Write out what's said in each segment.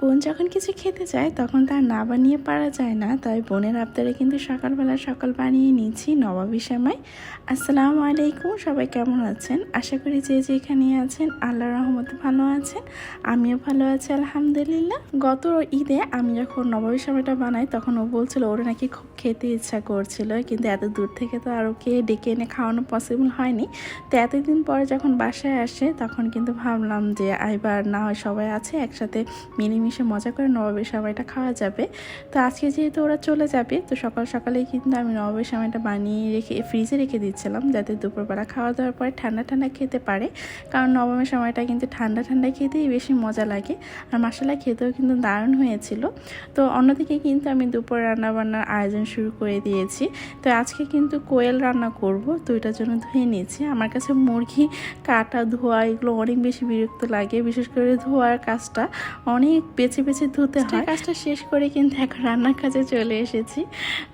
বোন যখন কিছু খেতে চায় তখন তার না বানিয়ে পারা যায় না। তাই বোনের আবদারে কিন্তু সকালবেলা সকাল বানিয়ে নিয়েছি নবাবী সেমাই আসসালামু আলাইকুম, সবাই কেমন আছেন? আশা করি যে যেখানে আছেন আল্লাহ রহমতে ভালো আছেন। আমিও ভালো আছি, আলহামদুলিল্লাহ। গত ঈদে আমি যখন নবাবী সেমাইটা বানাই, তখন ও বলছিল, ওর নাকি খুব খেতে ইচ্ছা করছিল। কিন্তু এত দূর থেকে তো আর ওকে ডেকে এনে খাওয়ানো পসিবল হয়নি। তো এতদিন পরে যখন বাসায় আসে, তখন কিন্তু ভাবলাম যে, আইবার না হয় সবাই আছে, একসাথে মিলেমিশে মজা করে নবাবের সময়টা খাওয়া যাবে। তো আজকে যেহেতু ওরা চলে যাবে, তো সকাল সকালেই কিন্তু আমি নবাবের সময়টা বানিয়ে রেখে ফ্রিজে রেখে দিচ্ছিলাম যাতে দুপুরবেলা খাওয়া দাওয়ার পরে ঠান্ডা ঠান্ডা খেতে পারে। কারণ নবমের সময়টা কিন্তু ঠান্ডা ঠান্ডা খেতেই বেশি মজা লাগে। আর মশলা খেতেও কিন্তু দারুণ হয়েছিল। তো অন্যদিকে কিন্তু আমি দুপুর রান্না বান্নার আয়োজন শুরু করে দিয়েছি। তো আজকে কিন্তু কোয়েল রান্না করব, তো এটার জন্য ধুয়ে নিয়েছি। আমার কাছে মুরগি, কাটা, ধোয়া এগুলো অনেক বেশি বিরক্ত লাগে। বিশেষ করে ধোয়ার কাজটা অনেক বেছে বেছে ধুতে হয়। কাজটা শেষ করে কিন্তু এখন রান্নার কাজে চলে এসেছি।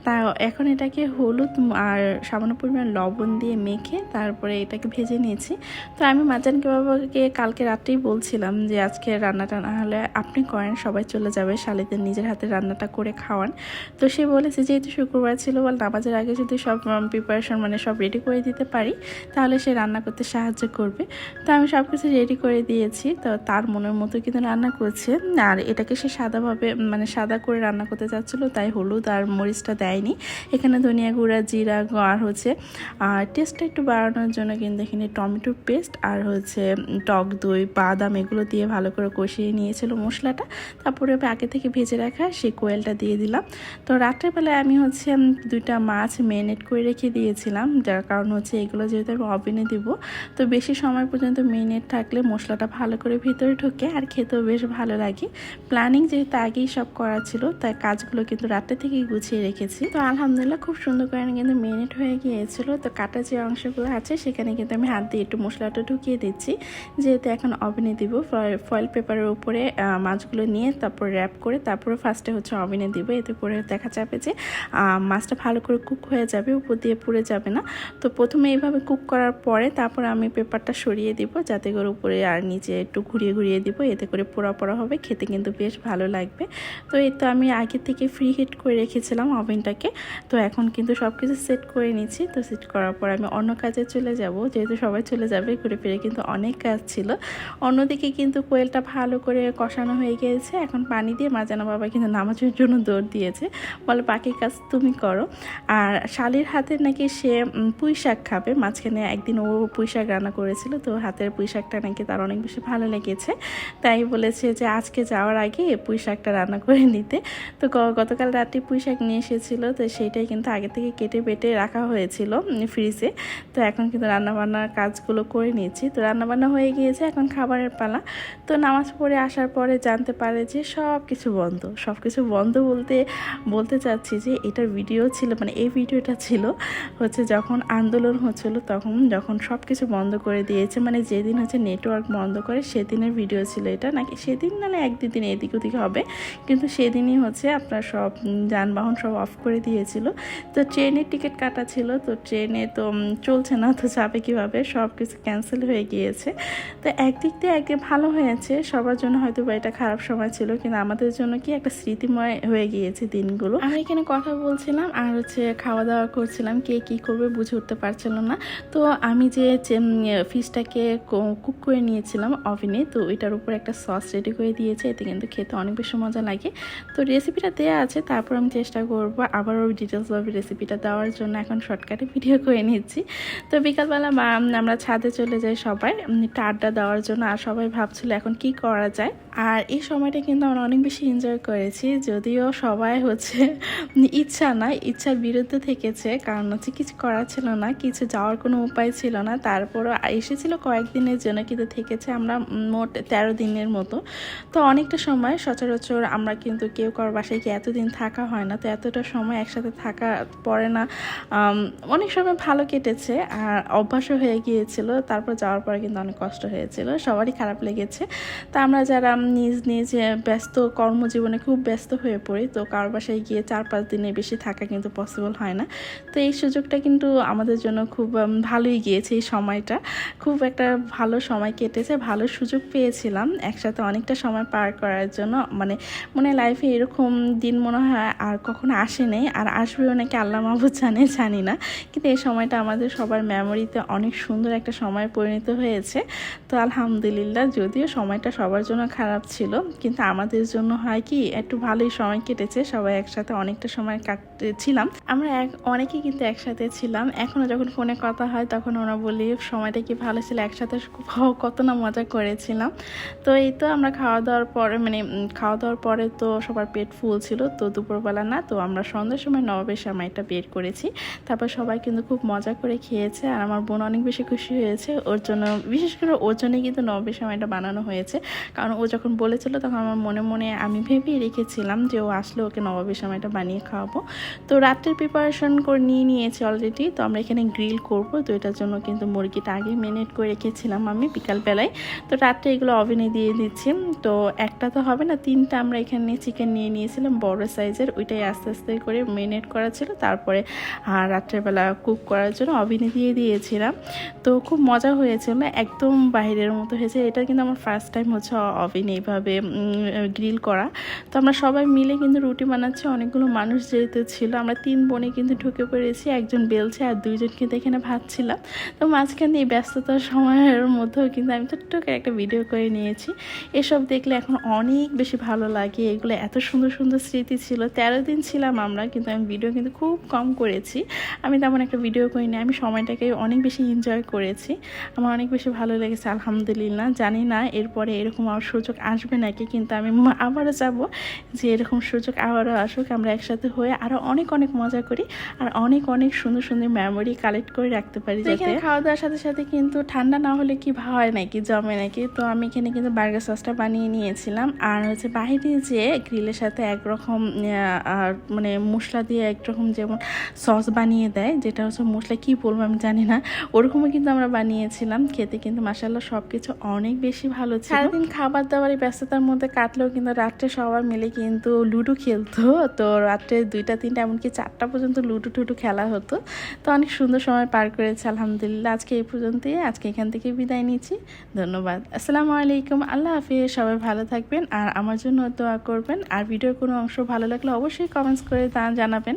তা এখন এটাকে হলুদ আর সামান্য পরিমাণ লবণ দিয়ে মেখে তারপরে এটাকে ভেজে নিয়েছি। তো আমি মাজানকে বাবাকে কালকে রাত্রেই বলছিলাম যে আজকে রান্নাটা না হলে আপনি করেন সবাই চলে যাবে শালিদের নিজের হাতে রান্নাটা করে খাওয়ান। তো সে বলেছে যেহেতু শুক্রবার ছিল বল নামাজের আগে যদি সব প্রিপারেশন মানে সব রেডি করে দিতে পারি তাহলে সে রান্না করতে সাহায্য করবে। তো আমি সব কিছু রেডি করে দিয়েছি। তো তার মনের মতো কিন্তু রান্না করছে। আর এটাকে সে সাদাভাবে মানে সাদা করে রান্না করতে চাচ্ছিলো, তাই হলুদ আর মরিচটা দেয়নি। এখানে ধনিয়া গুঁড়া, জিরা আর হচ্ছে। আর টেস্টটা একটু বাড়ানোর জন্য কিন্তু এখানে টমেটো পেস্ট আর হচ্ছে টক দই, বাদাম এগুলো দিয়ে ভালো করে কষিয়ে নিয়েছিল মশলাটা। তারপরে আগে থেকে ভেজে রাখা সেই কোয়েলটা দিয়ে দিলাম। তো রাত্রেবেলায় আমি হচ্ছে দুইটা মাছ মেরিনেট করে রেখে দিয়েছিলাম, যার কারণ হচ্ছে এগুলো যেহেতু আমি ওভেনে দিব, তো বেশি সময় পর্যন্ত মেরিনেট থাকলে মশলাটা ভালো করে ভিতরে ঢুকে আর খেতেও বেশ ভালো লাগে। প্ল্যানিং যেহেতু আগেই সব করা ছিল, তাই কাজগুলো কিন্তু রাত্রে থেকেই গুছিয়ে রেখেছি। তো আলহামদুলিল্লাহ খুব সুন্দর করে কিন্তু মেরিনেট হয়ে গিয়েছিল। তো কাটা যে অংশগুলো আছে, সেখানে কিন্তু আমি হাত দিয়ে একটু মশলাটা ঢুকিয়ে দিচ্ছি। যেহেতু এখন ওভেনে দিব ফয়েল পেপারের উপরে মাছগুলো নিয়ে তারপর র্যাপ করে তারপরে ফার্স্টে হচ্ছে ওভেনে দিব। এতে করে দেখা যাবে যে মাছটা ভালো করে কুক হয়ে যাবে, উপর দিয়ে পুড়ে যাবে না। তো প্রথমে এইভাবে কুক করার পরে তারপর আমি পেপারটা সরিয়ে দিব, যাতে করে উপরে আর নিচে একটু ঘুরিয়ে ঘুরিয়ে দিব। এতে করে পোড়া পোড়া হবে, খেতে কিন্তু বেশ ভালো লাগবে। তো এই তো আমি আগে থেকে ফ্রি হিট করে রেখেছিলাম ওভেনটাকে তো এখন কিন্তু সব কিছু সেট করে নিচ্ছি। তো সেট করার পর আমি অন্য কাজে চলে যাব। যেহেতু সবাই চলে যাবে, ঘুরে ফিরে কিন্তু অনেক কাজ ছিল। অন্যদিকে কিন্তু কোয়েলটা ভালো করে কষানো হয়ে গিয়েছে। এখন পানি দিয়ে মাজানো বাবা কিন্তু নামাজের জন্য দৌড় দিয়েছে। বলে, বাকি কাজ তুমি করো। আর শালির হাতের নাকি সে পুঁই শাক খাবে। মাঝখানে একদিন ও পুঁই শাক রান্না করেছিল। তো হাতের পুঁই শাকটা নাকি তার অনেক বেশি ভালো লেগেছে। তাই বলেছে যে, আজকে যাওয়ার আগে পুঁই শাকটা রান্না করে নিতে। তো গতকাল রাতে পুঁই শাক নিয়ে এসেছিল, তো সেইটাই কিন্তু আগে থেকে কেটে বেটে রাখা হয়েছিল ফ্রিজে তো এখন কিন্তু রান্নাবান্নার কাজগুলো করে নিয়েছি। তো রান্নাবান্না হয়ে গিয়েছে এখন খাবারের পালা। তো নামাজ পড়ে আসার পরে জানতে পারে যে সব কিছু বন্ধ। সব কিছু বন্ধ বলতে বলতে চাচ্ছি যে এটার ভিডিও ছিল মানে এই ভিডিওটা ছিল হচ্ছে যখন আন্দোলন হচ্ছিল, তখন যখন সব কিছু বন্ধ করে দিয়েছে। মানে যেদিন হচ্ছে নেটওয়ার্ক বন্ধ করে সেদিনের ভিডিও ছিল এটা। নাকি সেদিন মানে এক দুদিন এদিক ওদিক হবে। কিন্তু সেদিনই হচ্ছে আপনার সব যানবাহন সব অফ করে দিয়েছিল। তো ট্রেনের টিকিট কাটা ছিল, তো ট্রেনে তো চলছে না, তো যাবে কীভাবে? সব কিছু ক্যান্সেল হয়ে গিয়েছে। তো একদিক দিয়ে একদিন ভালো হয়েছে, সবার জন্য হয়তো বা এটা খারাপ সময় ছিল, কিন্তু আমাদের জন্য কি একটা স্মৃতিময় হয়ে গিয়েছে দিনগুলো। আমি এখানে কথা বলছিলাম, আর হচ্ছে খাওয়া দাওয়া করছিলাম, কে কী করবে বুঝে উঠতে পারছিল না। তো আমি যে ফিশটাকে কুক করে নিয়েছিলাম ওভেনে তো এটার উপর একটা সস রেডি করে দিয়েছে। এতে কিন্তু খেতে অনেক বেশি মজা লাগে। তো রেসিপিটা দেওয়া আছে, তারপর আমি চেষ্টা করব আবার ওই ডিটেলসভাবে রেসিপিটা দেওয়ার জন্য। এখন শর্টকাটে ভিডিও করে নিচ্ছি। তো বিকালবেলা আমরা ছাদে চলে যাই সবাই। আড্ডা দেওয়ার জন্য, আর সবাই ভাবছিল এখন কি করা যায়। আর এই সময়টা কিন্তু আমরা অনেক বেশি এনজয় করেছি, যদিও সবাই হচ্ছে ইচ্ছা না, ইচ্ছার বিরুদ্ধে থেকেছে, কারণ হচ্ছে কিছু করা ছিল না, কিছু যাওয়ার কোনো উপায় ছিল না, তারপরও এসেছিল কয়েকদিনের জন্য কিন্তু থেকেছে আমরা মোট তেরো দিনের মতো। তো অনেকটা সময় সচরাচর আমরা কিন্তু কেউ কারোর বাসায় কি এতদিন থাকা হয় না, তো এতটা সময় একসাথে থাকা পড়ে না। অনেক সময় ভালো কেটেছে, আর অভ্যাসও হয়ে গিয়েছিল, তারপর যাওয়ার পরে কিন্তু অনেক কষ্ট হয়েছিল, সবারই খারাপ লেগেছে। তা আমরা যারা নিজ নিজ ব্যস্ত কর্মজীবনে খুব ব্যস্ত হয়ে পড়ি। তো কারও বাসায় গিয়ে চার পাঁচ দিনের বেশি থাকা কিন্তু পসিবল হয় না। তো এই সুযোগটা কিন্তু আমাদের জন্য খুব ভালোই গিয়েছে এই সময়টা। খুব একটা ভালো সময় কেটেছে, ভালো সুযোগ পেয়েছিলাম একসাথে অনেকটা সময় পার করার জন্য। মানে মনে লাইফে এরকম দিন মনে হয় আর কখনো আসে নেই। আর আসবেও নাকি আল্লাহ মাহবুদ জানে, জানি না। কিন্তু এই সময়টা আমাদের সবার মেমোরিতে অনেক সুন্দর একটা সময় পরিণত হয়েছে। তো আলহামদুলিল্লাহ, যদিও সময়টা সবার জন্য খারাপ ছিল, কিন্তু আমাদের জন্য হয় কি, একটু ভালোই সময় কেটেছে, সবাই একসাথে অনেকটা সময় কাটছিলাম আমরা এক অনেকেই কিন্তু একসাথে ছিলাম এখনও যখন ফোনে কথা হয় তখন ওরা বলি সময়টা কি ভালো ছিল, একসাথে কত না মজা করেছিলাম। তো এই তো আমরা খাওয়া দাওয়ার পরে মানে খাওয়া দাওয়ার পরে তো সবার পেট ফুল ছিল, তো দুপুরবেলা না, তো আমরা সন্ধ্যার সময় নবাবের সময়টা বের করেছি। তারপর সবাই কিন্তু খুব মজা করে খেয়েছে, আর আমার বোন অনেক বেশি খুশি হয়েছে, ওর জন্য, বিশেষ করে ওর জন্যই কিন্তু নবাবের সময়টা বানানো হয়েছে। কারণ ও যখন বলেছিল, তখন আমার মনে মনে আমি ভেবেই রেখেছিলাম যে ও আসলে ওকে নবাবের সময়টা বানিয়ে খাওয়াবো। তো রাত্রের প্রিপারেশন করে, নিয়ে নিয়েছি অলরেডি তো আমরা এখানে গ্রিল করব। তো এটার জন্য কিন্তু মুরগিটা আগে মেনেট করে রেখেছিলাম আমি বিকালবেলায়। তো রাত্রে এগুলো ওভেনে দিয়ে দিচ্ছি। তো একটা তো হবে না, তিনটা আমরা এখানে চিকেন নিয়ে নিয়েছিলাম, বড় সাইজের ওইটাই আস্তে আস্তে করে মেনেট করা ছিল। তারপরে রাত্রেবেলা কুক করার জন্য ওভেনে দিয়ে দিয়েছিলাম। তো খুব মজা হয়েছিল, একদম বাইরের মতো হয়েছে। এটা কিন্তু আমার ফার্স্ট টাইম হচ্ছে ওভেনে এইভাবে গ্রিল করা। তো আমরা সবাই মিলে কিন্তু রুটি বানাচ্ছি। অনেকগুলো মানুষ যেহেতু ছিল, আমরা তিন বোনে কিন্তু ঢুকে পড়েছি। একজন বেলছে আর দুইজন কিন্তু এখানে ভাবছিলাম তো মাঝখানে এই ব্যস্ততার সময়ের মধ্যেও কিন্তু আমি ছোট্ট করে একটা ভিডিও করে নিয়েছি। এসব দেখলে এখন অনেক বেশি ভালো লাগে। এগুলো এত সুন্দর সুন্দর স্মৃতি ছিল। তেরো দিন ছিলাম আমরা, কিন্তু আমি ভিডিও কিন্তু খুব কম করেছি। আমি তেমন একটা ভিডিও করিনি আমি সময়টাকে অনেক বেশি এনজয় করেছি। আমার অনেক বেশি ভালো লেগেছে, আলহামদুলিল্লাহ। জানি না, এরপরে এরকম আমার সুযোগ আসবে নাকি কিন্তু আমি আবারও যাব যে এরকম সুযোগ আবারও আসুক আমরা একসাথে হয়ে আরও অনেক অনেক মজা করি আর অনেক অনেক সুন্দর সুন্দর মেমোরি কালেক্ট করে রাখতে পারি যাতে খাওয়া দাওয়ার সাথে সাথে কিন্তু ঠান্ডা না হলে কি হয় নাকি? জমে নাকি? তো আমি এখানে কিন্তু বার্গার সসটা বানিয়ে নিয়েছিলাম। আর হচ্ছে বাইরে যে গ্রিলের সাথে একরকম আর মানে মশলা দিয়ে একরকম যেমন সস বানিয়ে দেয় যেটা হচ্ছে মশলা কি বলব আমি জানি না ওরকমও কিন্তু আমরা বানিয়েছিলাম। খেতে কিন্তু মাসাল্লাহ সব কিছু অনেক বেশি ভালো ছিল। সারাদিন খাবার দাবারের ব্যস্ততার মধ্যে কাটলেও কিন্তু রাত্রে সবাই মিলে কিন্তু লুডো খেলতো। তো রাত্রে দুইটা, তিনটা, এমনকি চারটা পর্যন্ত লুডো টুডু খেলা হতো। তো অনেক সুন্দর সময় পার করেছে, আলহামদুলিল্লাহ। আজকে এই পর্যন্তই, আজকে এখান থেকে বিদায় নিচ্ছি। ধন্যবাদ। আসসালামু আলাইকুম, আল্লাহ হাফিজ। সবাই ভালো থাকবেন আর আমার জন্য দোয়া করবেন। আর ভিডিওর কোনো অংশ ভালো লাগলে অবশ্যই কমেন্টস করে তা জানাবেন।